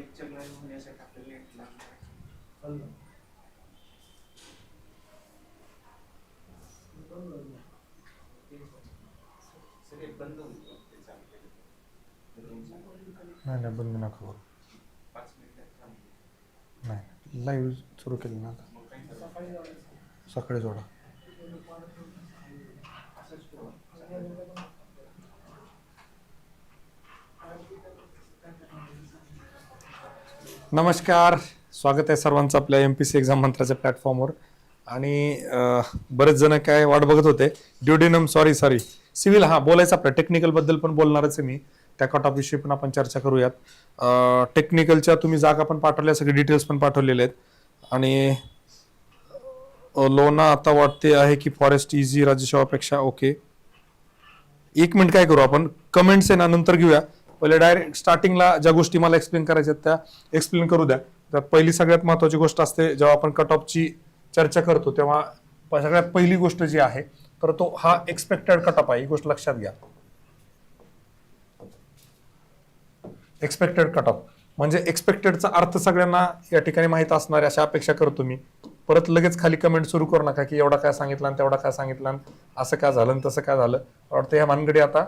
Lecture live होण्यासाठी आपल्याला लागणार सगळे बंद होईल ते. नाही नाही बंद नका करू पाच मिनिटात. नाही लाईव्ह सुरू केलं ना आता मग? सकाळी जोडा असंच करू. नमस्कार. स्वागत आहे सर्वांचं आपल्या एम पी सी एक्झाम मंत्राच्या प्लॅटफॉर्मवर आणि बरेच जण काय वाट बघत होते. ड्युडिनम सॉरी सॉरी सिव्हिल हा बोलायचं आपलं. टेक्निकलबद्दल पण बोलणारच आहे मी. त्या कट ऑफ विषयी पण आपण चर्चा करूयात. टेक्निकलच्या तुम्ही जागा पण पाठवल्या सगळे डिटेल्स पण पाठवलेले आहेत. आणि लोना आता वाटते आहे की फॉरेस्ट इझी राज्यसेवापेक्षा ओके एक मिनिट काय करू आपण? कमेंट्स आहे ना नंतर घेऊया. पहिले डायरेक्ट स्टार्टिंगला ज्या गोष्टी मला एक्सप्लेन करायच्या त्या एक्सप्लेन करू द्या. त्यात पहिली सगळ्यात महत्वाची गोष्ट असते जेव्हा आपण कट ऑफची चर्चा करतो तेव्हा सगळ्यात पहिली गोष्ट जी आहे तर तो हा एक्सपेक्टेड कट ऑफ आहे. ही गोष्ट लक्षात घ्या. एक्सपेक्टेड कट ऑफ म्हणजे एक्सपेक्टेडचा अर्थ सगळ्यांना या ठिकाणी माहीत असणार अशा अपेक्षा करतो मी परत लगेच खाली कमेंट सुरू करू नका की एवढा काय सांगितलं आणि तेवढा काय सांगितलं असं काय झालं तसं काय झालं. वाटतं ह्या भानगडी आता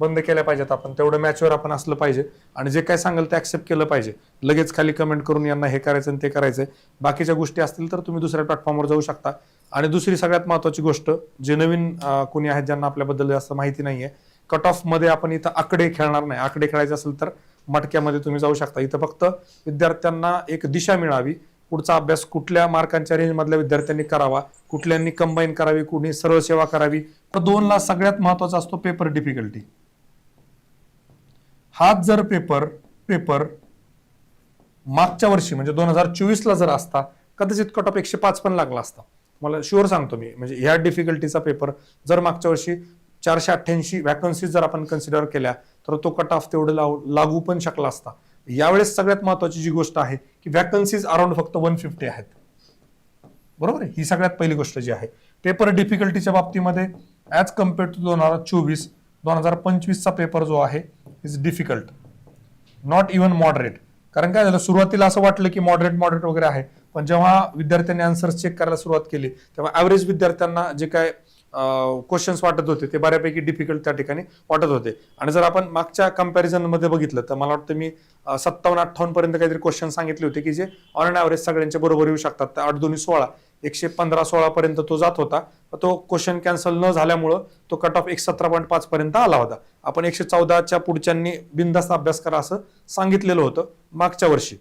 बंद केल्या पाहिजेत आपण. तेवढं मॅचवर आपण असलं पाहिजे. आणि जे काय सांगाल ते ऍक्सेप्ट केलं पाहिजे. लगेच खाली कमेंट करून यांना हे करायचं आणि ते करायचं बाकीच्या गोष्टी असतील तर तुम्ही दुसऱ्या प्लॅटफॉर्मवर जाऊ शकता. आणि दुसरी सगळ्यात महत्वाची गोष्ट जे नवीन कोणी आहेत ज्यांना आपल्याबद्दल जास्त माहिती नाहीये कट ऑफमध्ये आपण इथं आकडे खेळणार नाही. आकडे खेळायचे असेल तर मटक्यामध्ये तुम्ही जाऊ शकता. इथं फक्त विद्यार्थ्यांना एक दिशा मिळावी. पुढचा अभ्यास कुठल्या मार्कांच्या रेंजमधल्या विद्यार्थ्यांनी करावा? कुठल्यांनी कंबाईन करावी? कुणी सरळ सेवा करावी? तर दोनला सगळ्यात महत्त्वाचा असतो पेपर डिफिकल्टी हाच जर पेपर पेपर मागच्या वर्षी म्हणजे दोन हजार चोवीसला जर असता कदाचित कट ऑफ एकशे पाच पण लागला असता. मला शुअर सांगतो मी म्हणजे ह्या डिफिकल्टीचा पेपर जर मागच्या वर्षी चारशे अठ्ठ्याऐंशी व्हॅकन्सीज जर आपण कन्सिडर केल्या तर तो कट ऑफ तेवढं लाव- लागू पण शकला असता. यावेळेस सगळ्यात महत्वाची जी गोष्ट आहे की व्हॅकन्सीज अराउंड फक्त वन फिफ्टी आहेत. बरोबर ही सगळ्यात पहिली गोष्ट जी आहे. पेपर डिफिकल्टीच्या बाबतीमध्ये ॲज कम्पेअर्ड टू दोन हजार चोवीस दोन हजार पंचवीसचा पेपर जो आहे is difficult not even moderate कारण काय झालं? सुरुवातीला असं वाटलं की मॉडरेट मॉडरेट वगैरे आहे. पण जेव्हा विद्यार्थ्यांनी आन्सर्स चेक करायला सुरुवात केली तेव्हा ऍव्हरेज विद्यार्थ्यांना जे काय क्वेश्चन्स वाटत होते ते बऱ्यापैकी डिफिकल्ट त्या ठिकाणी वाटत होते. आणि जर आपण मागच्या कम्पॅरिझनमध्ये बघितलं तर मला वाटतं मी सत्तावन्न अठ्ठावन्न पर्यंत काहीतरी क्वेश्चन सांगितले होते की जे ऑन अँड ॲव्हरेज सगळ्यांच्या बरोबर येऊ शकतात. आठ दोन्ही सोळा. एकशे पंधरा सोळा पर्यंत तो जात होता. तो क्वेश्चन कॅन्सल न झाल्यामुळं तो कट ऑफ एक सतरा पॉईंट पाच पर्यंत आला होता. आपण एकशे चौदाच्या पुढच्यांनी बिंदास्त अभ्यास करा असं सांगितलेलं होतं मागच्या वर्षी.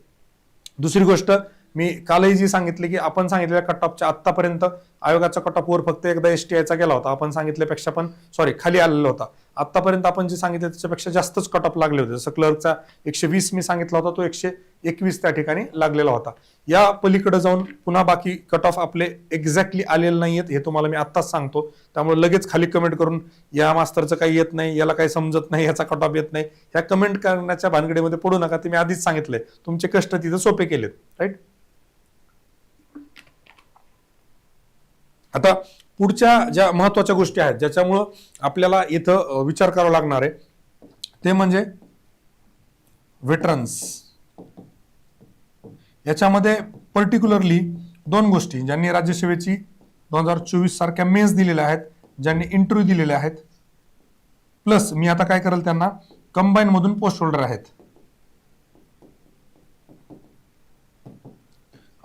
दुसरी गोष्ट मी कालही जी सांगितली की आपण सांगितलेल्या कट ऑफच्या आत्तापर्यंत आयोगाचा कट ऑफवर फक्त एकदा एस टी आयचा गेला होता. आपण सांगितल्यापेक्षा पण सॉरी खाली आलेला होता. आतापर्यंत आपण जे सांगितलं त्याच्यापेक्षा जास्तच कट ऑफ लागले होते. जसं क्लर्कचा एकशे वीस मी सांगितला होता तो एकशे एकवीस त्या ठिकाणी लागलेला होता. या पलीकडे जाऊन पुन्हा बाकी कट ऑफ आपले एक्झॅक्टली आलेले नाहीयेत हे तुम्हाला मी आत्ताच सांगतो. त्यामुळे लगेच खाली कमेंट करून या मास्तरचं काही येत नाही याला काही समजत नाही याचा कट ऑफ येत नाही ह्या कमेंट करण्याच्या भानगडीमध्ये पडू नका ते मी आधीच सांगितलंय. तुमचे कष्ट तिथं सोपे केलेत राईट आता पुढच्या ज्या महत्त्वाच्या गोष्टी आहेत ज्याच्यामुळं आपल्याला इथं विचार करावा लागणार आहे ते म्हणजे वेटरन्स याच्यामध्ये पर्टिक्युलरली दोन गोष्टी ज्यांनी राज्यसेवेची दोन हजार चोवीस सारख्या मेन्स दिलेल्या आहेत ज्यांनी इंटरव्ह्यू दिलेले आहेत प्लस मी आता काय करेल त्यांना कंबाईन मधून पोस्ट होल्डर आहेत.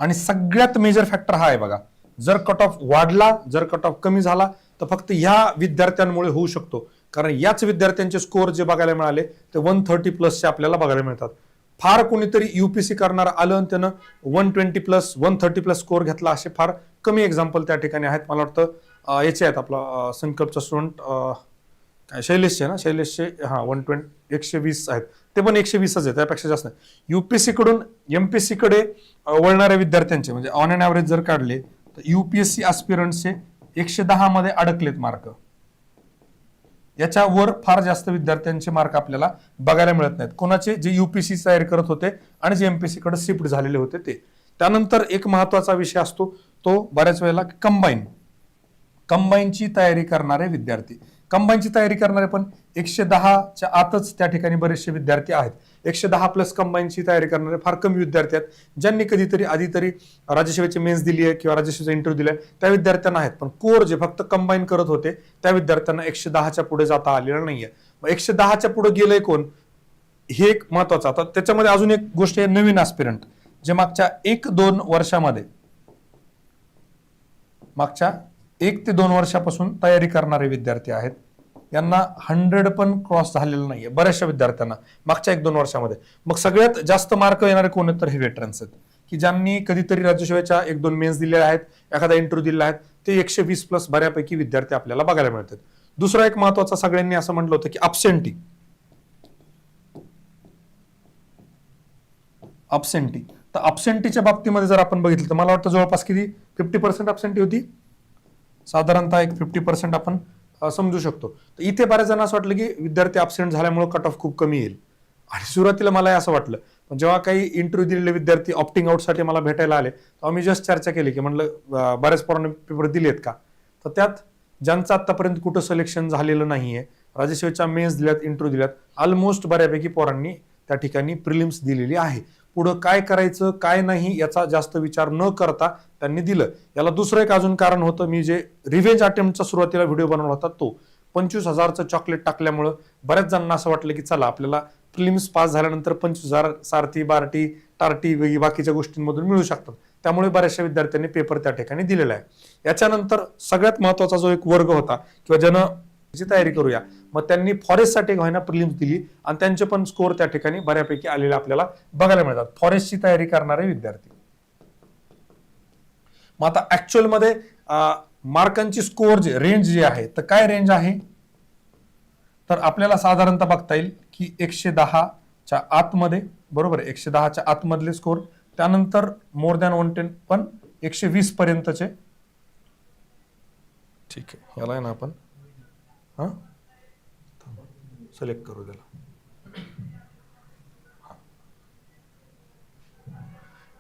आणि सगळ्यात मेजर फॅक्टर हा आहे बघा. जर कट ऑफ वाढला जर कट ऑफ कमी झाला तर फक्त ह्या विद्यार्थ्यांमुळे होऊ शकतो. कारण याच विद्यार्थ्यांचे स्कोअर जे बघायला मिळाले ते वन थर्टी प्लसचे आपल्याला बघायला मिळतात. फार कोणीतरी युपीसी करणार आलं आणि त्यानं one twenty plus one thirty plus score घेतला असे फार कमी एक्झाम्पल त्या ठिकाणी आहेत मला वाटतं. याचे आहेत आपला संकल्पचा स्टुडंट काय शैलेशचे ना? शैलेशचे हा वन ट्वेंटी एकशे वीस आहेत. ते पण एकशे वीसच आहे त्यापेक्षा जास्त नाही. युपीसीकडून कडून एमपीएससी कडे वळणाऱ्या विद्यार्थ्यांचे म्हणजे ऑन अँड ॲव्हरेज जर काढले तर युपीएससी चे एकशे दहा मध्ये अडकलेत मार्क याच्यावर फार जास्त विद्यार्थ्यांचे मार्क आपल्याला बघायला मिळत नाहीत. कोणाचे? जे युपीसी तयारी करत होते आणि जे एमपीसी कडे शिफ्ट झालेले होते ते. त्यानंतर एक महत्त्वाचा विषय असतो तो बऱ्याच वेळेला कंबाईन कंबाईनची तयारी करणारे विद्यार्थी. कंबाईनची तयारी करणारे पण एकशे दहाच्या आतच त्या ठिकाणी बरेचसे विद्यार्थी आहेत. एकशे दहा प्लस कंबाईनची तयारी करणारे फार कमी विद्यार्थी आहेत ज्यांनी कधीतरी आधी तरी राज्यसेवेची मेन्स दिली आहे किंवा राज्यसेवेचा इंटरव्ह्यू दिलाय त्या विद्यार्थ्यांना आहेत. पण कोर जे फक्त कंबाईन करत होते त्या विद्यार्थ्यांना एकशे दहाच्या पुढे जाता आलेलं नाहीये. मग एकशे दहाच्या पुढे गेलंय कोण? हे एक महत्वाचं. आता त्याच्यामध्ये अजून एक गोष्ट आहे नवीन आस्पिरंट जे मागच्या एक दोन वर्षामध्ये मागच्या एक ते दोन वर्षापासून तयारी करणारे विद्यार्थी आहेत. यांना हंड्रेड पण क्रॉस झालेलं नाहीये बऱ्याचशा विद्यार्थ्यांना मागच्या एक दोन वर्षामध्ये. मग सगळ्यात जास्त मार्क येणारे कोण आहेत? तर हे वेटरन्स आहेत. की ज्यांनी कधीतरी राज्यसेवेच्या एक दोन मेन्स दिलेल्या आहेत एखादा इंटरव्ह्यू दिला आहेत ते एकशे वीस प्लस बऱ्यापैकी विद्यार्थी आपल्याला बघायला मिळतात. दुसरा एक महत्त्वाचा सगळ्यांनी असं म्हटलं होतं की अबसेंटी अबसेंटी तर अबसेंटीच्या बाबतीमध्ये जर आपण बघितलं तर मला वाटतं जवळपास किती? फिफ्टी पर्सेंट अबसेंटी होती? साधारणतः एक फिफ्टी पर्सेंट आपण समजू शकतो. तर इथे बऱ्याच जण असं वाटलं की विद्यार्थी अबसेंट झाल्यामुळे कट ऑफ खूप कमी येईल. आणि सुरुवातीला मला असं वाटलं पण जेव्हा काही इंटरव्ह्यू दिलेले विद्यार्थी ऑप्टिंग आउटसाठी मला भेटायला आले तेव्हा मी जस्ट चर्चा केली की म्हणलं बऱ्याच पोरांनी पेपर दिलेत का? तर त्यात ज्यांचं आतापर्यंत कुठं सिलेक्शन झालेलं नाहीये राज्यसेवेच्या मेन्स दिल्यात इंटरव्ह्यू दिल्यात ऑलमोस्ट बऱ्यापैकी पोरांनी त्या ठिकाणी प्रिलिम्स दिलेली आहे. पुढं काय करायचं काय नाही याचा जास्त विचार न करता त्यांनी दिलं. याला दुसरं एक अजून कारण होतं मी जे रिव्हेंज अटेम्प्टचा सुरुवातीला व्हिडिओ बनवला होता तो पंचवीस हजारचं चॉकलेट टाकल्यामुळं बऱ्याच जणांना असं वाटलं की चला आपल्याला प्रिलिम्स पास झाल्यानंतर पंचवीस हजार सारथी बार्टी टार्टी वेगळी बाकीच्या गोष्टींमधून मिळू शकतात. त्यामुळे बऱ्याचशा विद्यार्थ्यांनी पेपर त्या ठिकाणी दिलेला आहे. याच्यानंतर सगळ्यात महत्त्वाचा जो एक वर्ग होता किंवा ज्यानं ची तयारी करूया. मग त्यांनी फॉरेस्टसाठी व्हायना प्रिलिम्स दिली आणि त्यांचे पण स्कोर त्या ठिकाणी बऱ्यापैकी आलेले आपल्याला बघायला मिळतात. फॉरेस्टची तयारी करणारे विद्यार्थी. मग आता ऍक्च्युअलमध्ये मार्कांची स्कोर जे रेंज जी आहे तर काय रेंज आहे? तर आपल्याला साधारणतः बघता येईल की एकशे दहाच्या आतमध्ये बरोबर आहे एकशे दहाच्या आतमधले स्कोर त्यानंतर मोर दॅन वन टेन पण एकशे वीस पर्यंतचे. ठीक आहे. याला आहे ना आपण हा? सिलेक्ट करू त्याला.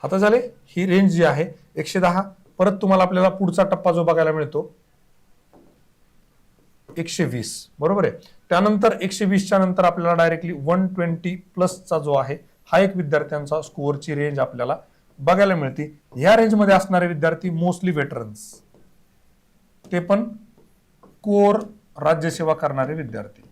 आता झाले ही रेंज जी आहे एकशे दहा. परत तुम्हाला आपल्याला पुढचा टप्पा जो बघायला मिळतो एकशे वीस. बरोबर आहे? त्यानंतर एकशे वीसच्या नंतर आपल्याला डायरेक्टली वन ट्वेंटी प्लसचा जो आहे हा एक विद्यार्थ्यांचा स्कोअरची रेंज आपल्याला बघायला मिळते. ह्या रेंजमध्ये असणारे विद्यार्थी मोस्टली वेटरन्स ते पण कोर राज्यसेवा करणारे विद्यार्थी.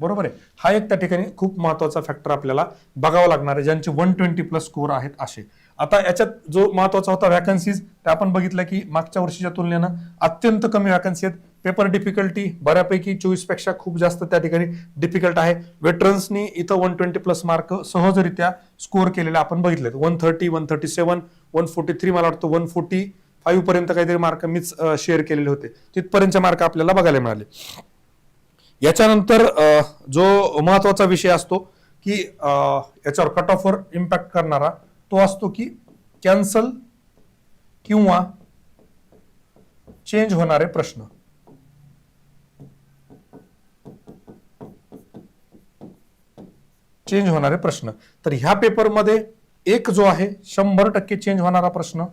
बरोबर आहे. हा एक त्या ठिकाणी खूप महत्त्वाचा फॅक्टर आपल्याला बघावा लागणार आहे. ज्यांचे वन ट्वेंटी प्लस स्कोर आहेत असे. आता याच्यात जो महत्त्वाचा होता व्हॅकन्सीज ते आपण बघितलं की मागच्या वर्षीच्या तुलनेनं अत्यंत कमी व्हॅकन्सी आहेत. पेपर डिफिकल्टी बऱ्यापैकी चोवीसपेक्षा खूप जास्त त्या ठिकाणी डिफिकल्ट आहे. वेटरन्सनी इथं वन ट्वेंटी प्लस मार्क सहजरित्या स्कोर केलेले आपण बघितले one thirty one thirty seven one forty three मला वाटतं वन फोर्टी फाईव्ह पर्यंत काहीतरी मार्क मीच शेअर केलेले होते. तिथपर्यंतचे मार्क आपल्याला बघायला मिळाले. याच्यानंतर जो महत्त्वाचा विषय असतो की याच्यावर कट ऑफवर इम्पॅक्ट करणारा तो असतो की कॅन्सल किंवा चेंज होणारे प्रश्न. चेंज होणारे प्रश्न. तर ह्या पेपरमध्ये एक जो आहे शंभर टक्के चेंज होणारा प्रश्न.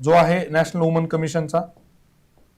जो आहे नॅशनल वुमन कमिशनचा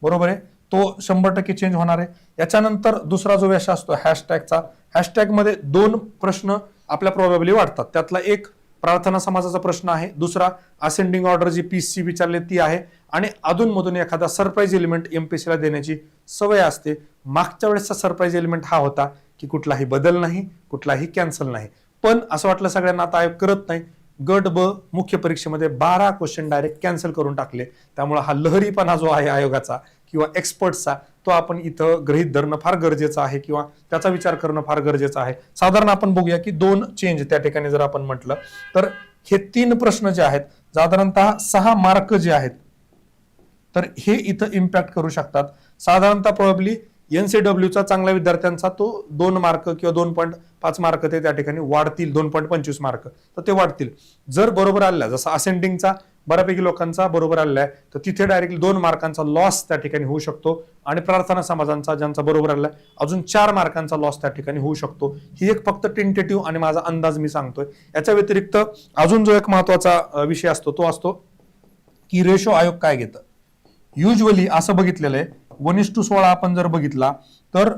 बरोबर आहे? तो शंभर टक्के चेंज होणार आहे. याच्यानंतर दुसरा जो व्यश असतो हॅशटॅगचा हॅशटॅगमध्ये दोन प्रश्न आपल्या प्रोबॅबली वाटतात त्यातला एक प्रार्थना समाजाचा प्रश्न आहे दुसरा ascending order G P C विचारली ती आहे आणि अधूनमधून एखादा सरप्राईज एलिमेंट एम पी सीला देण्याची सवय असते. मागच्या वेळेसचा सरप्राईज एलिमेंट हा होता की कुठलाही बदल नाही कुठलाही कॅन्सल नाही. पण असं वाटलं सगळ्यांना आता आयोग करत नाही गट ब मुख्य परीक्षेमध्ये बारा क्वेश्चन डायरेक्ट कॅन्सल करून टाकले. त्यामुळे हा लहरीपणा जो आहे आयोगाचा किंवा एक्सपर्टचा तो आपण इथं गृहीत धरणं फार गरजेचं आहे किंवा त्याचा विचार करणं फार गरजेचं आहे. साधारण आपण बघूया की दोन चेंज त्या ठिकाणी जर आपण म्हटलं तर हे तीन प्रश्न जे आहेत साधारणतः सहा मार्क जे आहेत तर हे इथं इम्पॅक्ट करू शकतात. साधारणतः प्रॉब्ली एनसीडब्ल्यूचा चांगल्या विद्यार्थ्यांचा तो दोन मार्क किंवा दोन पॉईंट पाच मार्क ते त्या ठिकाणी वाढतील दोन पॉईंट पंचवीस मार्क. तर ते वाढतील. जर बरोबर आल्या जसं असेंडिंगचा बऱ्यापैकी लोकांचा बरोबर आलेला आहे तर तिथे डायरेक्टली दोन मार्कांचा लॉस त्या ठिकाणी होऊ शकतो आणि प्रार्थना समाजांचा ज्यांचा बरोबर आलेला आहे अजून चार मार्कांचा लॉस त्या ठिकाणी होऊ शकतो. ही एक फक्त टेंटेटिव्ह आणि माझा अंदाज मी सांगतोय. याच्या व्यतिरिक्त अजून जो एक महत्त्वाचा विषय असतो तो असतो की रेशो आयोग काय घेतं? युजली असं बघितलेलं आहे वन इस टू सोळा आपण जर बघितला तर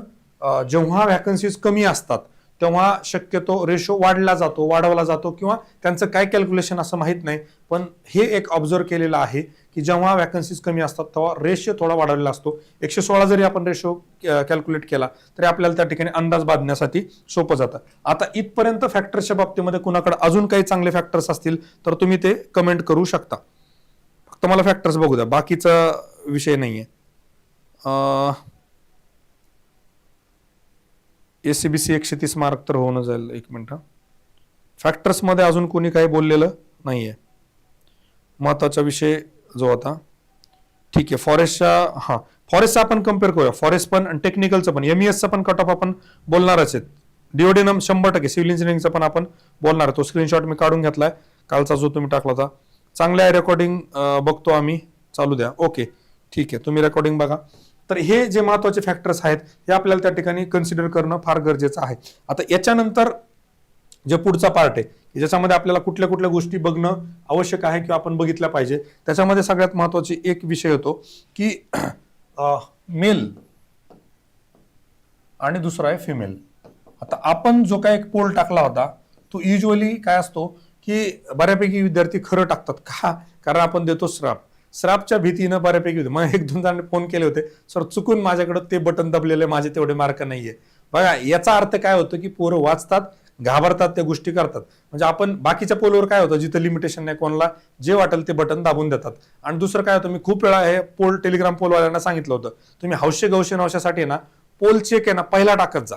जेव्हा व्हॅकन्सीज कमी असतात तेव्हा शक्यतो रेशो वाढला जातो वाढवला जातो किंवा त्यांचं काय कॅल्क्युलेशन असं माहीत नाही. पण हे एक ऑब्झर्व केलेलं आहे की जेव्हा व्हॅकन्सीज कमी असतात तेव्हा रेशो थोडा वाढवलेला असतो. एकशे सोळा जरी आपण रेशो कॅल्क्युलेट केला तरी आपल्याला त्या ठिकाणी अंदाज बांधण्यासाठी सोपं जातं. आता इथपर्यंत फॅक्टर्सच्या बाबतीमध्ये कुणाकडे अजून काही चांगले फॅक्टर्स असतील तर तुम्ही ते कमेंट करू शकता. फक्त मला फॅक्टर्स बघू द्या बाकीचा विषय नाही आहे एस सी बी सी एकशे तीस मार्क तर होऊन जाईल. एक मिनटं फॅक्टर्समध्ये अजून कोणी काही बोललेलं नाही आहे महत्त्वाचा विषय जो होता. ठीक आहे. फॉरेस्टच्या हां. फॉरेस्टचा आपण कंपेअर करूया. फॉरेस्ट पण आणि टेक्निकलचं पण. एम एसचा पण कट ऑफ आपण बोलणारच आहेत. डिओडिनम शंभर टक्के. सिव्हिल इंजिनिअरिंगचा पण आपण बोलणार आहे. तो स्क्रीनशॉट मी काढून घेतलाय. कालचा जो तुम्ही टाकला होता. चांगल्या रेकॉर्डिंग बघतो आम्ही. चालू द्या. ओके ठीक आहे. तुम्ही रेकॉर्डिंग बघा. तर हे जे महत्त्वाचे फॅक्टर्स आहेत हे आपल्याला त्या ठिकाणी कन्सिडर करणं फार गरजेचं आहे. आता याच्यानंतर जे पुढचा पार्ट आहे ज्याच्यामध्ये आपल्याला कुठल्या कुठल्या गोष्टी बघणं आवश्यक आहे किंवा आपण बघितल्या पाहिजे त्याच्यामध्ये सगळ्यात महत्वाची एक विषय होतो की मेल आणि दुसरा आहे फिमेल आता आपण जो काय एक पोल टाकला होता तो युजली काय असतो की बऱ्यापैकी विद्यार्थी खरं टाकतात का? कारण आपण देतो श्राप. श्रापच्या भीतीनं बऱ्यापैकी होते. मग एक दोन जणांनी फोन केले होते सर चुकून माझ्याकडे ते बटन दबलेले माझे तेवढे मार्क नाहीये. बघा याचा अर्थ काय होतो की पोरं वाचतात घाबरतात त्या गोष्टी करतात. म्हणजे आपण बाकीच्या पोलवर काय होतं जिथं लिमिटेशन नाही कोणाला जे वाटेल ते बटन दाबून देतात. आणि दुसरं काय होतं मी खूप वेळा हे पोल टेलिग्राम पोलवाल्यांना सांगितलं होतं तुम्ही हौशे गौशे नवशासाठी ना पोल चेक आहे ना पहिला टाकत जा.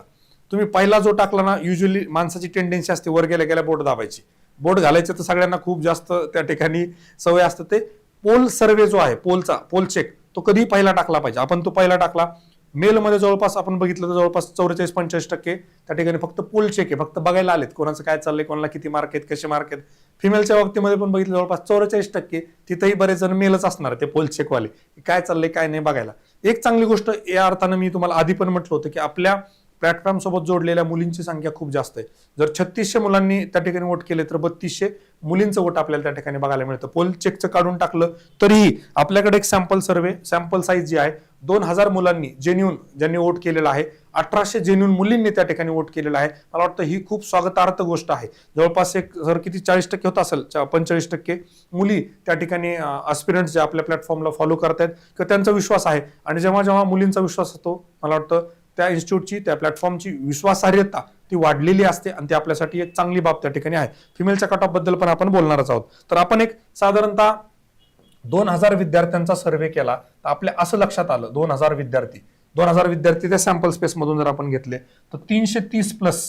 तुम्ही पहिला जो टाकला ना युजली माणसाची टेंडन्सी असते वर गेल्या गेल्या बोट दाबायची. बोट घालायचं तर सगळ्यांना खूप जास्त त्या ठिकाणी सवय असतं ते पोल सर्वे जो आहे पोलचा पोल चेक तो कधी पहिला टाकला पाहिजे. आपण तो पहिला टाकला. मेलमध्ये जवळपास आपण बघितलं तर जवळपास चौवेचाळीस पंचेचाळीस टक्के त्या ठिकाणी फक्त पोल चेक आहे फक्त बघायला आलेत कोणाचं काय चाललंय कोणाला किती मार्क आहेत कसे मार्क आहेत. फिमेलच्या बाबतीमध्ये पण बघितलं जवळपास चौवेचाळीस टक्के तिथेही बरेच जण मेलच असणार ते पोल चेकवाले काय चाललंय काय नाही बघायला. एक चांगली गोष्ट या अर्थानं मी तुम्हाला आधी पण म्हटलं होतं की आपल्या प्लॅटफॉर्म सोबत जोडलेल्या मुलींची संख्या खूप जास्त आहे. जर छत्तीसशे मुलांनी त्या ठिकाणी वोट केले तर बत्तीसशे मुलींचं वोट आपल्याला त्या ठिकाणी बघायला मिळतं. पोल चेकचं काढून टाकलं तरीही आपल्याकडे एक सॅम्पल सर्वे सॅम्पल साईज जी आहे दोन हजार मुलांनी जेन्युन ज्यांनी वोट केलेला आहे अठराशे जेन्युन मुलींनी त्या ठिकाणी वोट केलेला आहे. मला वाटतं ही खूप स्वागतार्थ गोष्ट आहे. जवळपास एक जर किती चाळीस टक्के होत असेल पंचेचाळीस टक्के मुली त्या ठिकाणी अस्पिरंट्स जे आपल्या प्लॅटफॉर्मला फॉलो करतायत किंवा त्यांचा विश्वास आहे. आणि जेव्हा जेव्हा मुलींचा विश्वास असतो मला वाटतं त्या इन्स्टिट्यूटची त्या प्लॅटफॉर्मची विश्वासार्हता ती वाढलेली असते आणि ती आपल्यासाठी एक चांगली बाब त्या ठिकाणी आहे. फिमेलच्या कटबद्दल पण आपण बोलणारच आहोत. तर आपण एक साधारणतः दोन हजार विद्यार्थ्यांचा सर्वे केला तर आपल्या असं लक्षात आलं दोन हजार विद्यार्थी. दोन हजार विद्यार्थी त्या सॅम्पल स्पेसमधून जर आपण घेतले तर तीनशे तीस प्लस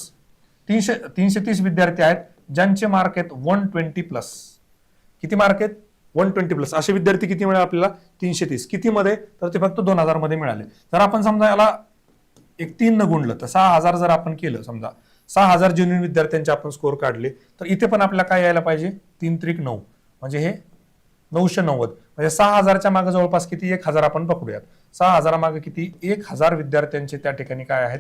तीनशे तीनशे तीस विद्यार्थी आहेत ज्यांचे मार्क आहेत वन ट्वेंटी प्लस किती मार्क आहेत? वन ट्वेंटी प्लस असे विद्यार्थी किती मिळाले आपल्याला तीनशे तीस? कितीमध्ये? तर ते फक्त दोन हजारमध्ये मिळाले. जर आपण समजा याला एक तीन न गुणलं तर सहा हजार जर आपण केलं समजा सहा हजार ज्युनियर विद्यार्थ्यांचे आपण स्कोअर काढले तर इथे पण आपल्याला काय यायला पाहिजे? तीन त्रिक नऊ. म्हणजे हे नऊशे नव्वद. म्हणजे सहा हजारच्या मागे जवळपास किती? एक हजार आपण पकडूयात सहा हजारामागे किती? एक हजार विद्यार्थ्यांचे त्या ठिकाणी काय आहेत?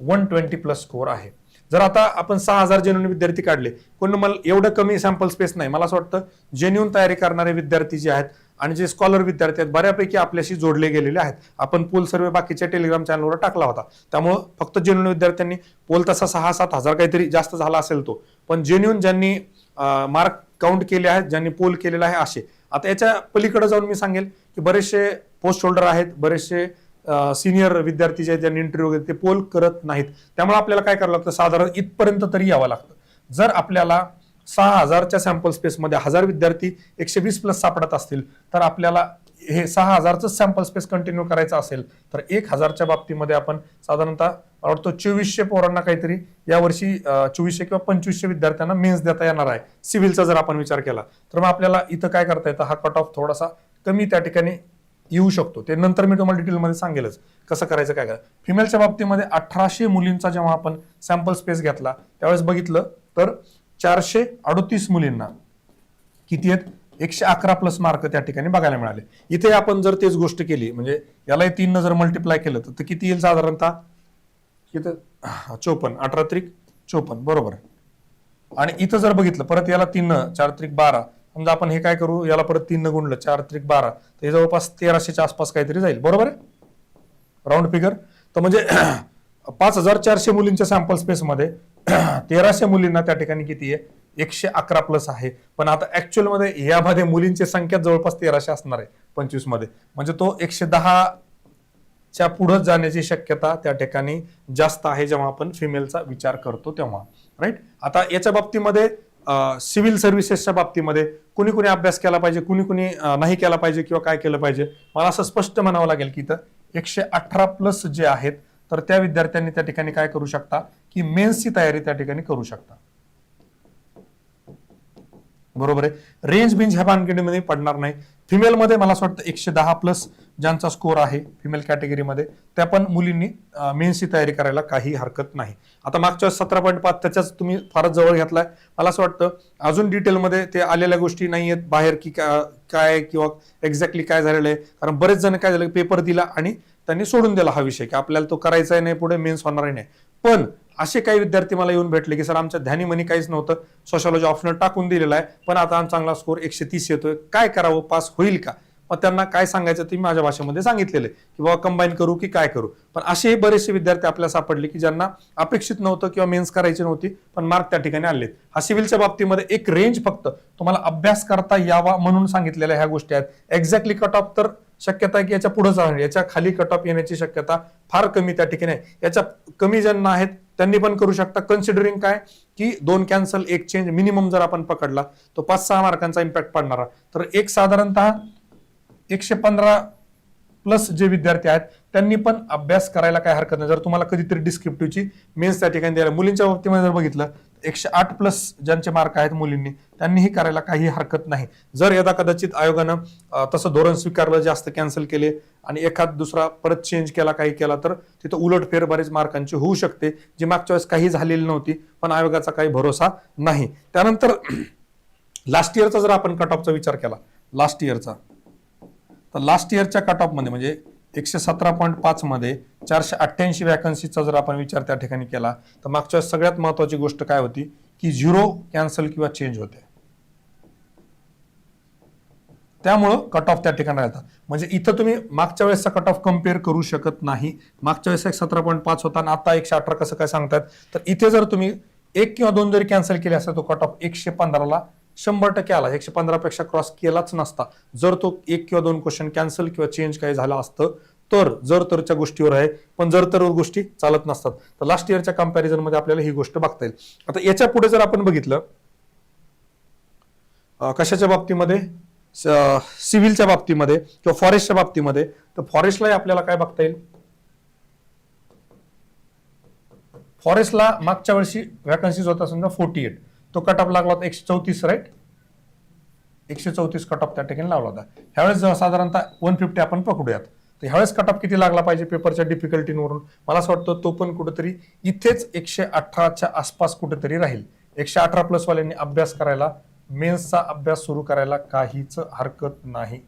वन ट्वेंटी प्लस स्कोअर आहे. जर आता आपण सहा हजार जेन्युन विद्यार्थी काढले कोण मला एवढं कमी सॅम्पल स्पेस नाही. मला असं वाटतं जेन्युन तयारी करणारे विद्यार्थी जे आहेत आणि जे स्कॉलर विद्यार्थी आहेत बऱ्यापैकी आपल्याशी जोडले गेलेले आहेत. आपण पोल सर्वे बाकीच्या टेलिग्राम चॅनलवर टाकला होता. त्यामुळं फक्त जेन्युन विद्यार्थ्यांनी पोल तसा सहा सात हजार काहीतरी जास्त झाला असेल तो. पण जेन्युन ज्यांनी मार्क काउंट केले आहेत ज्यांनी पोल केलेला आहे असे. आता याच्या पलीकडे जाऊन मी सांगेल की बरेचसे पोस्ट होल्डर आहेत बरेचसे सिनियर विद्यार्थी जे आहेत ज्यांनी इंटरव्ह्यू घेतले ते पोल करत नाहीत. त्यामुळे आपल्याला काय करावं लागतं? साधारण इथपर्यंत तरी यावं लागतं. जर आपल्याला सहा हजारच्या सॅम्पल स्पेसमध्ये हजार विद्यार्थी एकशे वीस प्लस सापडत असतील तर आपल्याला हे सहा हजारचं सॅम्पल स्पेस कंटिन्यू करायचं असेल तर एक हजारच्या बाबतीमध्ये आपण साधारणतः वाटतो चोवीसशे पोरांना काहीतरी यावर्षी चोवीसशे किंवा पंचवीसशे विद्यार्थ्यांना मेन्स देता येणार आहे सिव्हिलचा जर आपण विचार केला तर मग आपल्याला इथं काय करता येतं हा कट ऑफ थोडासा कमी त्या ठिकाणी येऊ शकतो. ते नंतर मी तुम्हाला डिटेलमध्ये सांगेलच कसं करायचं काय करायचं. फिमेलच्या बाबतीमध्ये अठराशे मुलींचा जेव्हा आपण सॅम्पल स्पेस घेतला त्यावेळेस बघितलं तर चारशे अडोतीस मुलींना किती आहेत? एकशे अकरा प्लस मार्क त्या ठिकाणी बघायला मिळाले. इथे आपण जर तेच गोष्ट केली म्हणजे यालाही तीन जर मल्टिप्लाय केलं तर ते किती येईल साधारणतः? इथं चोपन्न अठरा त्रिक चोपन्न बरोबर. आणि इथं जर बघितलं परत याला तीन चार त्रिक बारा. समजा आपण हे काय करू याला परत तीन गुणलं चार त्रिक बारा. तर हे जवळपास तेराशेच्या आसपास काहीतरी जाईल बरोबर आहे? राऊंड फिगर तर म्हणजे पाच हजार चारशे मुलींच्या सॅम्पल स्पेसमध्ये तेराशे मुलींना त्या ठिकाणी किती आहे? एकशे अकरा प्लस आहे. पण आता ऍक्च्युअलमध्ये यामध्ये मुलींची संख्या जवळपास तेराशे असणार आहे पंचवीसमध्ये. म्हणजे तो एकशे दहा च्या पुढे जाण्याची शक्यता त्या ठिकाणी जास्त आहे जेव्हा आपण फिमेलचा विचार करतो तेव्हा. राईट आता याच्या बाबतीमध्ये सिव्हिल सर्व्हिसेसच्या बाबतीमध्ये कुणी कुणी अभ्यास केला पाहिजे कुणी कुणी नाही केला पाहिजे किंवा काय केलं पाहिजे मला असं स्पष्ट म्हणावं लागेल की इथं एकशे अठरा प्लस जे आहेत तर त्या विद्यार्थ्यांनी त्या ठिकाणी काय करू शकता? की मेन्सची तयारी त्या ठिकाणी करू शकता. बरोबर आहे? रेंज बिंज ह्या भानगडीमध्ये पडणार नाही. फिमेलमध्ये मला असं वाटतं एकशे दहा प्लस ज्यांचा स्कोर आहे फिमेल कॅटेगरीमध्ये त्या पण मुलींनी मेन्सची तयारी करायला काही हरकत नाही. आता मागच्या सतरा पॉईंट पाच त्याच्याच तुम्ही फारच जवळ घेतलाय. मला असं वाटतं अजून डिटेलमध्ये ते आलेल्या गोष्टी नाही आहेत बाहेर की काय किंवा एक्झॅक्टली काय झालेलं आहे. कारण बरेच जण काय झालं पेपर दिला आणि त्यांनी सोडून दिला हा विषय की आपल्याला तो करायचा नाही पुढे मेन्स होणारही नाही. पण असे काही विद्यार्थी मला येऊन भेटले की सर आमच्या ध्यानी मनी काहीच नव्हतं. सोशॉलॉजी ऑप्शनल टाकून दिलेला आहे. पण आता चांगला स्कोर एकशे तीस येतोय. काय करावं? पास होईल का? मग त्यांना काय सांगायचं ते मी माझ्या भाषेमध्ये सांगितलेलं आहे. की बाबा कंबाईन करू की काय करू? पण असेही बरेचसे विद्यार्थी आपल्याला सापडले की ज्यांना अपेक्षित नव्हतं किंवा मेन्स करायची नव्हती पण मार्क त्या ठिकाणी आलेत हा सिव्हिलच्या बाबतीमध्ये एक रेंज फक्त. तुम्हाला अभ्यास करता यावा म्हणून सांगितलेल्या ह्या गोष्टी आहेत. एक्झॅक्टली कट ऑफ तर शक्यता आहे की याच्यापुढे जाणार याच्या खाली कट ऑफ येण्याची शक्यता फार कमी त्या ठिकाणी आहे. याच्या कमी ज्यांना आहेत त्यांनी पण करू शकता. कन्सिडरिंग काय? की दोन कॅन्सल एक चेंज मिनिमम जर आपण पकडला तो पाच सहा मार्कांचा इम्पॅक्ट पडणारा तर एक साधारणतः एकशे पंधरा प्लस जे विद्यार्थी आहेत त्यांनी पण अभ्यास करायला काय हरकत नाही. जर तुम्हाला कधीतरी डिस्क्रिप्टिव्हची मेन्स त्या ठिकाणी द्यायला मुलींच्या बाबतीमध्ये जर बघितलं एकशे आठ प्लस ज्यांचे मार्क आहेत मुलींनी त्यांनीही करायला काही हरकत नाही. जर यदा कदाचित आयोगानं तसं धोरण स्वीकारलं जास्त कॅन्सल केले आणि एखाद दुसरा परत चेंज केला काही केला तर तिथं उलट फेर बरेच मार्कांची होऊ शकते जी मागच्या वेळेस काही झालेली नव्हती पण आयोगाचा काही भरोसा नाही. त्यानंतर लास्ट इयरचा जर आपण कट ऑफचा विचार केला लास्ट इयरचा तर लास्ट इयरच्या कट ऑफमध्ये म्हणजे एकशे सतरा पॉईंट पाच मध्ये चारशे अठ्ठ्याऐंशी वॅकन्सीचा जर आपण विचार त्या ठिकाणी केला तर मागच्या वेळेस सगळ्यात महत्वाची गोष्ट काय होती? की झिरो कॅन्सल किंवा चेंज होते. त्यामुळं कट ऑफ त्या ठिकाणी राहतात. म्हणजे इथं तुम्ही मागच्या वेळेसचा कट ऑफ कंपेअर करू शकत नाही. मागच्या वेळेस एक सतरा पॉईंट पाच होता आणि आता एकशे अठरा कसं काय सांगतात? तर इथे जर तुम्ही एक किंवा दोन जरी कॅन्सल केले असता तो कट ऑफ एकशे पंधराला शंभर टक्के आला. एकशे पंधरा पेक्षा क्रॉस केलाच नसता. जर तो एक किंवा दोन क्वेश्चन कॅन्सल किंवा चेंज काही झालं असतं तर जर तरच्या गोष्टीवर आहे पण जर तर गोष्टी चालत नसतात. तर लास्ट इयरच्या कम्पॅरिझनमध्ये आपल्याला ही गोष्ट बघता येईल. आता याच्यापुढे जर आपण बघितलं कशाच्या बाबतीमध्ये? सिव्हिलच्या बाबतीमध्ये किंवा फॉरेस्टच्या बाबतीमध्ये? तर फॉरेस्टलाही आपल्याला काय बघता येईल? फॉरेस्टला मागच्या वर्षी वॅकन्सीज होता समजा फोर्टी एट तो कट ऑफ लागला होता एकशे चौतीस राईट एकशे चौतीस कट ऑफ त्या ठिकाणी लावला होता. ह्यावेळेस साधारणतः वन फिफ्टी आपण पकडूयात तर ह्यावेळेस कट ऑफ किती लागला पाहिजे पेपरच्या डिफिकल्टीवरून मला असं वाटतं तो पण कुठेतरी इथेच एकशे अठराच्या आसपास कुठेतरी राहील. एकशे अठरा प्लसवाल्यांनी अभ्यास करायला मेन्सचा अभ्यास सुरू करायला काहीच हरकत नाही.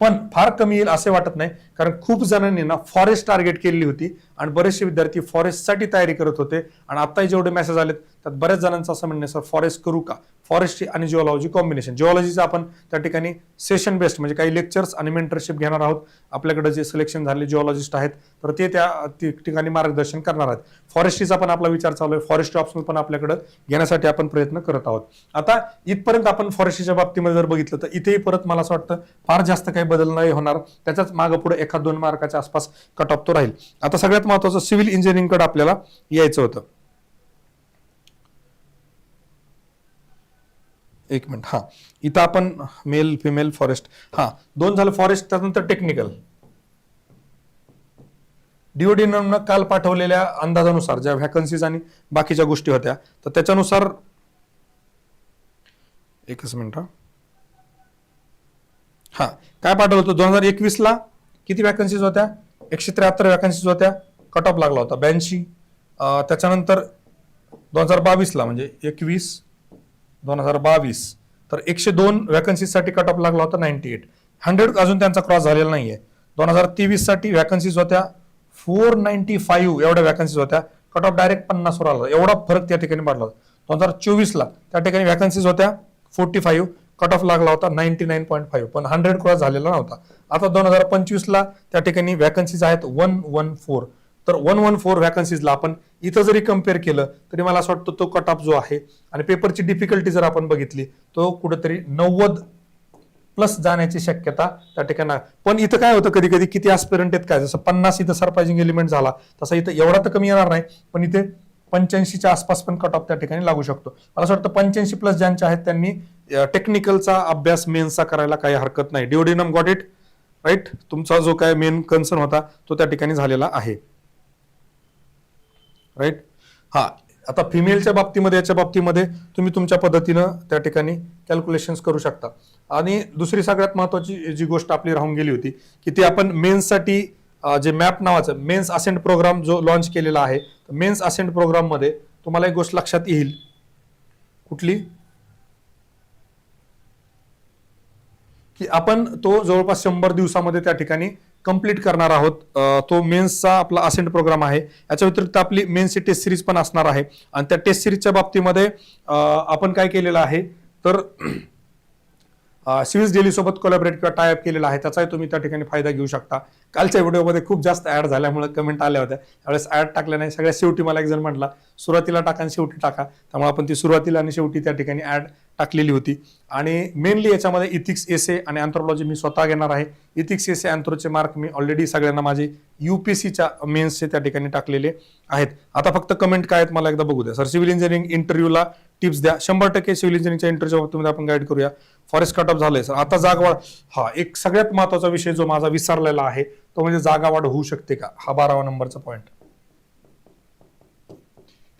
पण फार कमी येईल असे वाटत नाही कारण खूप जणांनी ना फॉरेस्ट टार्गेट केलेली होती. आणि बरेचसे विद्यार्थी फॉरेस्टसाठी तयारी करत होते आणि आत्ताही जेवढे मेसेज आलेत त्यात बऱ्याच जणांचं असं म्हणणं सर फॉरेस्ट करू का? फॉरेस्ट्री आणि जिओलॉजी कॉम्बिनेशन जिओलॉजीचं आपण त्या ठिकाणी सेशन बेस्ड म्हणजे काही लेक्चर्स आणि मेंटरशिप घेणार आहोत. आपल्याकडे जे सिलेक्शन झालेले जिओलॉजिस्ट आहेत तर ते त्या ठिकाणी मार्गदर्शन करणार आहेत. फॉरेस्ट्रीचा पण आपला विचार चालू आहे. फॉरेस्ट्री ऑप्शन पण आपल्याकडे घेण्यासाठी आपण प्रयत्न करत आहोत. आता इथपर्यंत आपण फॉरेस्ट्रीच्या बाबतीमध्ये जर बघितलं तर इथेही परत मला असं वाटतं फार जास्त काही बदल नाही होणार. त्याच्याच मागं पुढे एखाद दोन मार्काच्या आसपास कट ऑफ तो राहील. आता सगळ्यात महत्वाचं सिव्हिल इंजिनिअरिंगकडे आपल्याला यायचं होतं. एक मिनिट हा. इथं आपण मेल फिमेल फॉरेस्ट हा. दोन झालं फॉरेस्ट त्यानंतर टेक्निकल. DOD काल पाठवलेल्या अंदाजानुसार ज्या व्हॅकन्सीज आणि बाकीच्या गोष्टी होत्या तर त्याच्यानुसार एकच मिनिट हा. काय पाठवलं होतं? दोन हजार एकवीस ला किती वॅकन्सीज होत्या? एकशे त्र्याहत्तर वॅकन्सीज होत्या. कट ऑफ लागला होता ब्याऐंशी. त्याच्यानंतर दोन हजार बावीसला म्हणजे एकवीस दोन हजार बावीस तर एकशे दोन वॅकन्सीजसाठी कट ऑफ लागला होता नाईन्टी एट. हंड्रेड अजून त्यांचा क्रॉस झालेला नाही आहे दोन हजार तेवीससाठी व्हॅकन्सीज वॅकन्सीज होत्या फोर नाईन्टी फाईव्ह एवढ्या वॅकन्सीज होत्या. कट ऑफ डायरेक्ट पन्नासवर आला एवढा फरक त्या ठिकाणी पडला होता. दोन हजार चोवीसला त्या ठिकाणी वॅकन्सीज होत्या फोर्टी फाईव्ह. कट ऑफ लागला होता नाईन्टी नाईन पॉईंट फाईव्ह. पण हंड्रेड क्रॉस झालेला नव्हता. आता दोन हजार पंचवीसला त्या ठिकाणी व्हॅकन्सीज आहेत वन वन फोर. तर वन वन फोर व्हॅकन्सीजला आपण इथं जरी कंपेअर केलं तरी मला असं वाटतं तो कट ऑफ जो आहे आणि पेपरची डिफिकल्टी जर आपण बघितली तो कुठेतरी नव्वद प्लस जाण्याची शक्यता त्या ठिकाणी पण इथं काय होतं कधी कधी किती आस्पिरंट आहेत काय? जसं पन्नास इथं सरप्राइजिंग एलिमेंट झाला तसा इथं एवढा तर कमी येणार नाही पण इथे पंच्याऐंशीच्या आसपास पण कट ऑफ त्या ठिकाणी लागू शकतो. मला असं वाटतं पंच्याऐंशी प्लस ज्यांचे आहेत त्यांनी टेक्निकलचा अभ्यास मेन्सचा करायला काही हरकत नाही. डिओडिनम गॉट इट राईट तुमचा जो काय मेन कन्सर्न होता तो त्या ठिकाणी झालेला आहे. राईट हा आता फिमेलच्या बाबतीमध्ये याच्या बाबतीमध्ये तुम्ही तुमच्या पद्धतीनं त्या ठिकाणी कॅल्क्युलेशन्स करू शकता. आणि दुसरी सगळ्यात महत्वाची जी गोष्ट आपली राहून गेली होती की ती आपण मेन्ससाठी जे मॅप नावाचं मेन्स असेंट प्रोग्राम जो लॉन्च केलेला आहे मेन्स असेंट प्रोग्राममध्ये तुम्हाला एक गोष्ट लक्षात येईल. कुठली? की आपण तो जवळपास शंभर दिवसामध्ये त्या ठिकाणी कंप्लीट करणार आहोत. तो मेन्सचा आपला असेंट प्रोग्राम आहे. याच्या व्यतिरिक्त आपली मेन्सची टेस्ट सिरीज पण असणार आहे. आणि त्या टेस्ट सिरीजच्या बाबतीमध्ये आपण काय केलेलं आहे तर सिविज डेली सोबत कोलॅबरेट किंवा टायअप केलेला आहे. त्याचाही तुम्ही त्या ठिकाणी फायदा घेऊ शकता. कालच्या व्हिडिओमध्ये खूप जास्त ऍड झाल्यामुळे कमेंट आल्या होत्या. त्यावेळेस ऍड टाकल्या नाही. सगळ्या शेवटी मला एक जण म्हटला सुरुवातीला टाका आणि शेवटी टाका. त्यामुळे आपण ती सुरुवातीला आणि शेवटी त्या ठिकाणी ऍड टाकलेली होती. आणि मेनली याच्यामध्ये इथिक्स एसे आणि अँथ्रोलॉजी मी स्वतः घेणार आहे. इथिक्स एसे अँथ्रोचे मार्क मी ऑलरेडी सगळ्यांना माझे युपीसीच्या मेन्सचे त्या ठिकाणी टाकलेले आहेत. आता फक्त कमेंट काय आहेत मला एकदा बघू द्या. सर सिव्हिल इंजिनिअरिंग इंटरव्ह्यूला टिप्स द्या. शंभर टक्के सिव्हिल इंजिनिअरिंगच्या इंटरव्ह्यूच्या बाबतीमध्ये आपण गाईड करूया. फॉरेस्ट कट ऑफ झालंय सर. आता जागावाढ हा एक सगळ्यात महत्त्वाचा विषय जो माझा विसरलेला आहे तो म्हणजे जागा वाढ होऊ शकते का? हा बारावा नंबरचा पॉईंट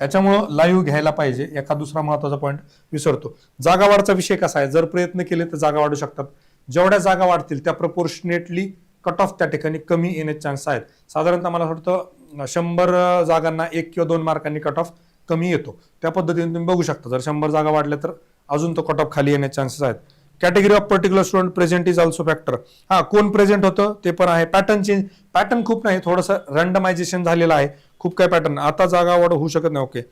याच्यामुळं लाईव्ह घ्यायला पाहिजे. एका दुसरा महत्त्वाचा पॉईंट विसरतो. जागावाढचा विषय कसा आहे? जर प्रयत्न केले तर जागा वाढू शकतात. जेवढ्या जागा वाढतील त्या प्रपोर्शनेटली कट ऑफ त्या ठिकाणी कमी येण्याचे चान्स आहेत. साधारणतः मला असं वाटतं शंभर जागांना एक किंवा दोन मार्कांनी कट ऑफ कमी येतो. त्या पद्धतीने तुम्ही बघू शकता. जर शंभर जागा वाढल्या तर अजून तो कट ऑफ खाली येण्याचे चान्सेस आहेत. Category of particular student present is also factor हा कोण प्रेझेंट होतं ते पण आहे. पॅटर्न चेंज पॅटर्न खूप नाही थोडंसं रँडमायझेशन झालेलं आहे. खूप काही पॅटर्न आता जागा वाढ होऊ शकत नाही ओके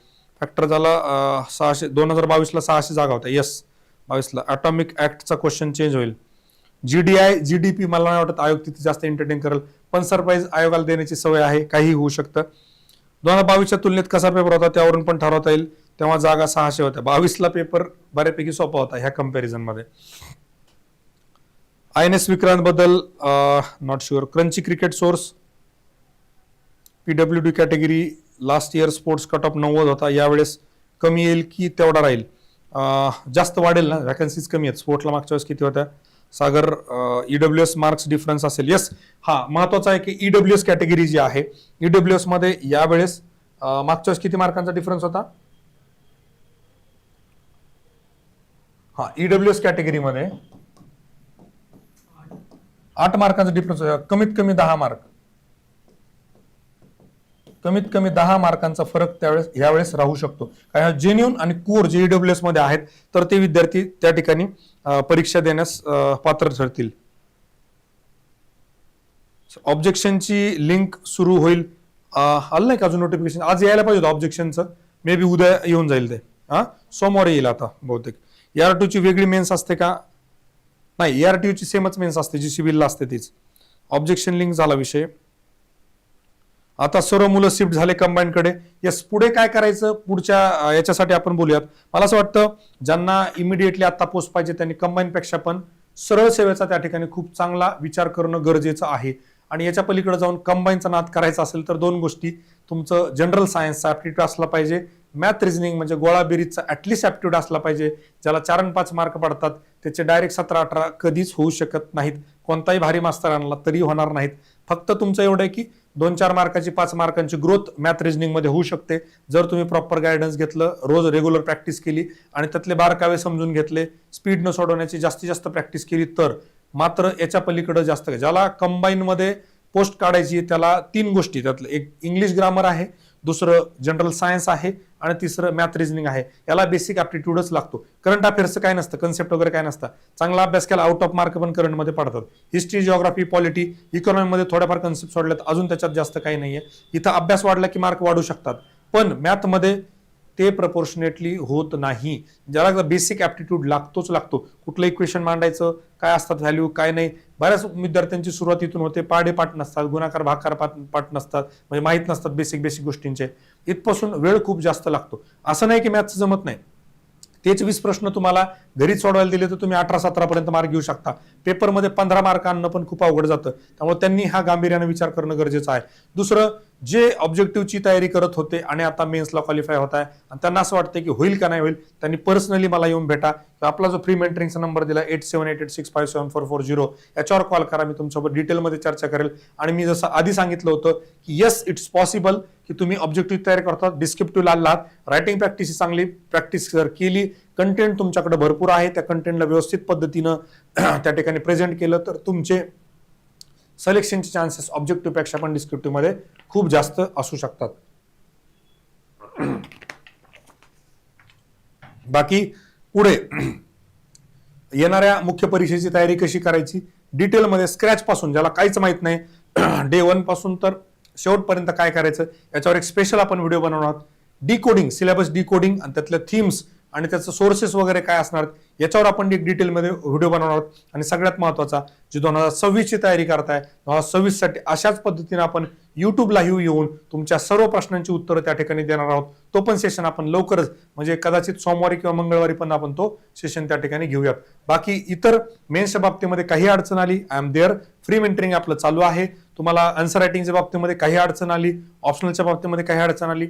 फॅक्टर झाला सहाशे दोन हजार बावीसला सहाशे जागा होत्या. येस बावीसला. अटॉमिक ऍक्टचा क्वेश्चन चेंज होईल. G D I G D P मला नाही वाटत आयोग तिथे जास्त एंटरटेन करेल पण सरप्राईज आयोगाला देण्याची सवय आहे काहीही होऊ शकतं. दोन हजार बावीसच्या तुलनेत कसा पेपर होता त्यावरून पण ठरवता येईल. तेव्हा जागा सहाशे होत्या. बावीसला पेपर बऱ्यापैकी सोपा होता ह्या कम्पॅरिझनमध्ये आय एन एस विक्रांत बद्दल not sure crunchy cricket source P W D category last year sports cut off नव्वद होता. यावेळेस कमी येईल की तेवढा राहील? जास्त वाढेल ना? व्हॅकन्सीज कमी आहेत. स्पोर्टला मागच्या वेळेस किती होत्या? Sagar E W S marks difference असेल. येस हा महत्त्वाचा आहे की ईडब्ल्यू एस कॅटेगरी जी आहे ईडब्ल्यू एसमध्ये यावेळेस मागच्या वेळेस किती मार्कांचा डिफरन्स होता? हा ईडब्ल्यू एस कॅटेगरीमध्ये आठ मार्कांचा डिफरन्स कमीत कमी दहा मार्क कमीत कमी दहा मार्कांचा फरक त्यावेळेस यावेळेस राहू शकतो. कारण जेन्युन आणि कोर जे ईडब्ल्यू एसमध्ये आहेत तर ते विद्यार्थी त्या ठिकाणी परीक्षा देण्यास पात्र ठरतील. ऑब्जेक्शनची लिंक सुरू होईल. आलं नाही का अजून नोटिफिकेशन आज यायला पाहिजे होतं ऑब्जेक्शनचं मे बी उद्या येऊन जाईल ते. हा? सोमवारी येईल आता बहुतेक. यार ची वेगळी मेन्स असते का? नाही एआर टी ची सेमच मेन्स असते जी सिव्हिलला असते तीच. ऑब्जेक्शन लिंक झाला विषय. आता सर्व मुलं शिफ्ट झाले कंबाईनकडे. यस पुढे काय करायचं? पुढच्या याच्यासाठी आपण बोलूयात. मला असं वाटतं ज्यांना इमिडिएटली आता पोस्ट पाहिजे त्यांनी कंबाईनपेक्षा पण सरळ सेवेचा त्या ठिकाणी खूप चांगला विचार करणं गरजेचं आहे. आणि याच्या पलीकडे जाऊन कंबाईनचा नाद करायचा असेल तर दोन गोष्टी. तुमचं जनरल सायन्सचा ॲप्टिट्यूड असला पाहिजे. मॅथ रिझनिंग म्हणजे गोळाबेरीजचा ॲटलीस्ट ॲप्टिट्यूड असला पाहिजे. ज्याला चार आणि पाच मार्क पडतात त्याचे डायरेक्ट सतरा अठरा कधीच होऊ शकत नाहीत. कोणताही भारी मास्तर आणला तरी होणार नाहीत. फक्त तुमचं एवढं आहे की दोन चार मार्काची पाच मार्कांची ग्रोथ मॅथ रिजनिंगमध्ये होऊ शकते. जर तुम्ही प्रॉपर गायडन्स घेतलं रोज रेग्युलर प्रॅक्टिस केली आणि त्यातले बारकावे समजून घेतले स्पीड न सोडवण्याची जास्तीत जास्त प्रॅक्टिस केली तर मात्र याच्या पलीकडं जास्त ज्याला कंबाईनमध्ये पोस्ट काढायची त्याला तीन गोष्टी. त्यातलं एक इंग्लिश ग्रामर आहे दुसरं जनरल सायन्स आहे आणि तिसरं मॅथ रिझनिंग आहे. याला बेसिक ॲप्टिट्यूडच लागतो. करंट अफेअर्सचं काय नसतं कन्सेप्ट वगैरे काय नसतं. चांगला अभ्यास केला आउट ऑफ मार्क पण करंटमध्ये पडतात. हिस्ट्री जिओग्राफी पॉलिटी इकॉनॉमीमध्ये थोड्याफार कन्सेप्ट सोडल्यात अजून त्याच्यात जास्त काही नाही आहे इथं अभ्यास वाढला की मार्क वाढू शकतात. पण मॅथमध्ये ते प्रपोर्शनेटली होत नाही. ज्याला बेसिक ॲप्टिट्यूड लागतोच लागतो. कुठलं इक्वेशन मांडायचं काय असतात व्हॅल्यू काय नाही बऱ्याच विद्यार्थ्यांची सुरुवात इथून होते. पाडे पाठ नसतात गुणाकार भाकार पाठ पाठ नसतात म्हणजे माहीत नसतात बेसिक बेसिक गोष्टींचे. इथपासून वेळ खूप जास्त लागतो. असं नाही की मॅथ्स जमत नाही. तेच वीस प्रश्न तुम्हाला घरीच सोडवायला दिले तर तुम्ही अठरा सतरापर्यंत मार्क घेऊ शकता. पेपरमध्ये पंधरा मार्क आणणं पण खूप अवघड जातं. त्यामुळे त्यांनी हा गांभीर्याने विचार करणं गरजेचं आहे. दुसरं जे ऑब्जेक्टिव्हची तयारी करत होते आणि आता मेन्सला क्वालिफाय होत आहे आणि त्यांना असं वाटतं की होईल का नाही होईल त्यांनी पर्सनली मला येऊन भेटा. किंवा आपला जो फ्री मेंटरिंगचा नंबर दिला eight seven eight eight six five seven four four zero याच्यावर कॉल करा. मी तुमच्यासोबत डिटेलमध्ये चर्चा करेल. आणि मी जसं आधी सांगितलं होतं की येस इट्स पॉसिबल की तुम्ही ऑब्जेक्टिव्ह तयार करतात डिस्क्रिप्टिव्ह आलात रायटिंग प्रॅक्टिस चांगली प्रॅक्टिस जर केली कंटेंट तुमच्याकडे भरपूर आहे त्या कंटेंटला व्यवस्थित पद्धतीनं त्या ठिकाणी प्रेझेंट केलं तर तुमचे सिलेक्शनचे चान्सेस ऑब्जेक्टिव्हपेक्षा पण डिस्क्रिप्टिव्हमध्ये खूप जास्त असू शकतात. बाकी पुढे येणाऱ्या मुख्य परीक्षेची तयारी कशी करायची? डिटेलमध्ये स्क्रॅच पासून ज्याला काहीच माहीत नाही डे वनपासून तर शेवटपर्यंत काय करायचं? याच्यावर एक स्पेशल आपण व्हिडिओ बनवणार आहोत. डिकोडिंग सिलेबस डिकोडिंग आणि त्यातल्या थीम्स आणि त्याचं सोर्सेस वगैरे काय असणार याच्यावर आपण एक डिटेलमध्ये व्हिडिओ बनवणार आहोत. आणि सगळ्यात महत्त्वाचा जी दोन हजार सव्वीसची तयारी करताय दोन हजार सव्वीससाठी अशाच पद्धतीने आपण युट्यूब लाईव्ह येऊन तुमच्या सर्व प्रश्नांची उत्तरं त्या ठिकाणी देणार आहोत. तो पण सेशन आपण लवकरच म्हणजे कदाचित सोमवारी किंवा मंगळवारी पण आपण तो सेशन त्या ठिकाणी घेऊयात. बाकी इतर मेन्सच्या बाबतीमध्ये काही अडचण आली I am there free mentoring आपलं चालू आहे. तुम्हाला आन्सर रायटिंगच्या बाबतीमध्ये काही अडचण आली ऑप्शनलच्या बाबतीमध्ये काही अडचण आली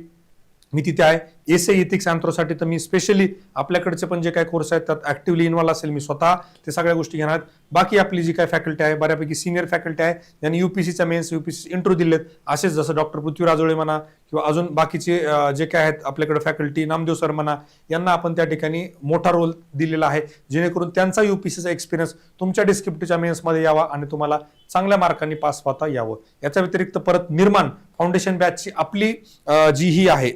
मी तिथे आहे. एस इथिक्स अँथ्रोसाठी तर मी स्पेशली आपल्याकडचे पण जे काही कोर्स आहेत त्यात ऍक्टिव्हली इन्व्हॉल्व असेल मी स्वतः ते सगळ्या गोष्टी घेणार आहेत. बाकी आपली जी काय फॅकल्टी आहे बऱ्यापैकी सिनियर फॅकल्टी आहे ज्यांनी युपीसीचा मेन्स युपीसी इंटरव्ह्यू दिलेत असेच जसं डॉक्टर पृथ्वी राजोळे म्हणा किंवा अजून बाकीचे जे काय आहेत आपल्याकडे फॅकल्टी नामदेव सर म्हणा यांना आपण त्या ठिकाणी मोठा रोल दिलेला आहे जेणेकरून त्यांचा युपीसीचा एक्सपिरियन्स तुमच्या डिस्क्रिप्टिव्हच्या मेन्समध्ये यावा आणि तुम्हाला चांगल्या मार्कांनी पास होता यावं याच्या व्यतिरिक्त परत निर्माण फाउंडेशन बॅचची आपली जी ही आहे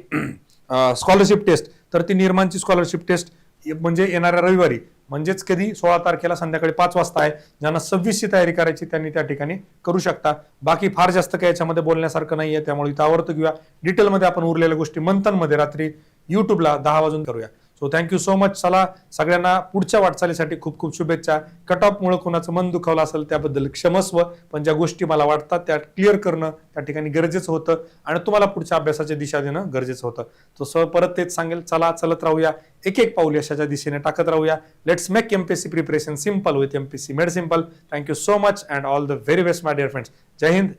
स्कॉलरशिप टेस्ट तर ती निर्माणची स्कॉलरशिप टेस्ट म्हणजे येणाऱ्या रविवारी. म्हणजेच कधी? सोळा तारखेला संध्याकाळी पाच वाजता आहे. ज्यांना सव्वीसची तयारी करायची त्यांनी त्या ठिकाणी करू शकता. बाकी फार जास्त काही याच्यामध्ये बोलण्यासारखं नाही आहे त्यामुळे इथं आवडतं किंवा डिटेलमध्ये आपण उरलेल्या गोष्टी मंथनमध्ये रात्री युट्यूबला दहा वाजून करूया. सो थँक्यू सो मच चला सगळ्यांना पुढच्या वाटचालीसाठी खूप खूप शुभेच्छा. कट ऑफमुळे कोणाचं मन दुखावलं असेल त्याबद्दल क्षमस्व पण ज्या गोष्टी मला वाटतात त्या क्लिअर करणं त्या ठिकाणी गरजेचं होतं आणि तुम्हाला पुढच्या अभ्यासाची दिशा देणं गरजेचं होतं. तो सर परत तेच सांगेल चला चलत राहूया. एक एक पाऊल यशाच्या दिशेने टाकत राहूया. Let's make MPSC preparation simple with MPC made simple thank you so much and all the very best my dear friends Jai Hind